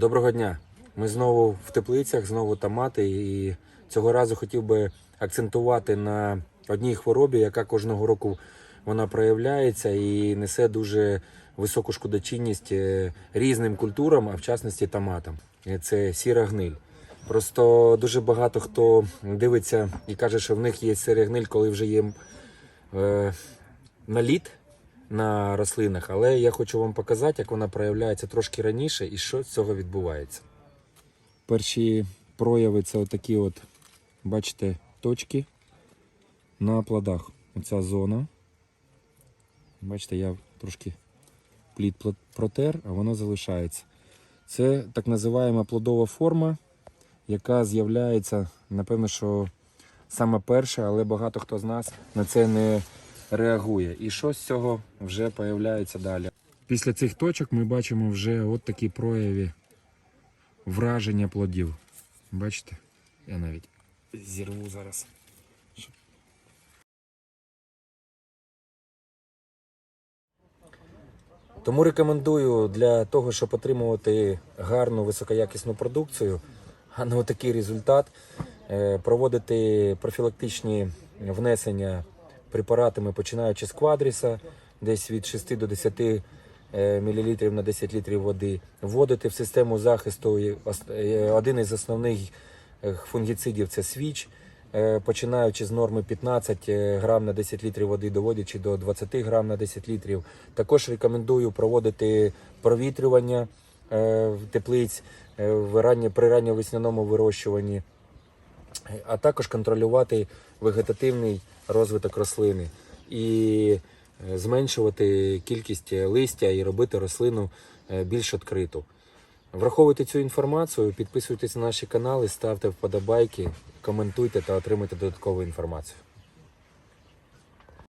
Доброго дня. Ми знову в теплицях, знову томати. І цього разу хотів би акцентувати на одній хворобі, яка кожного року вона проявляється і несе дуже високу шкодочинність е, різним культурам, а в частності томатам. Е, Це сіра гниль. Просто дуже багато хто дивиться і каже, що в них є сіра гниль, коли вже є е, наліт на рослинах, але я хочу вам показати, як вона проявляється трошки раніше і що з цього відбувається. Перші прояви це отакі от, бачите, точки на плодах. Оця зона. Бачите, я трошки плід протер, а воно залишається. Це так називаємо плодова форма, яка з'являється, напевно, що саме перша, але багато хто з нас на це не реагує. І що з цього вже появляється далі. Після цих точок ми бачимо вже от такі прояви враження плодів. Бачите? Я навіть зірву зараз. Тому рекомендую для того, щоб отримувати гарну високоякісну продукцію, а не отакий результат, е, проводити профілактичні внесення препаратами, починаючи з квадріса, десь від 6 до 10 мл на 10 літрів води, вводити в систему захисту е, один із основних е, фунгіцидів це свіч. Е, Починаючи з норми 15 грам на 10 літрів води, доводячи до 20 грам на 10 літрів. Також рекомендую проводити провітрювання е, теплиць е, в раннє, при ранньовесняному вирощуванні, а також контролювати вегетативний розвиток рослини і е, зменшувати кількість листя і робити рослину е, більш відкриту. Враховуйте цю інформацію, підписуйтесь на наші канали, ставте вподобайки, коментуйте та отримуйте додаткову інформацію.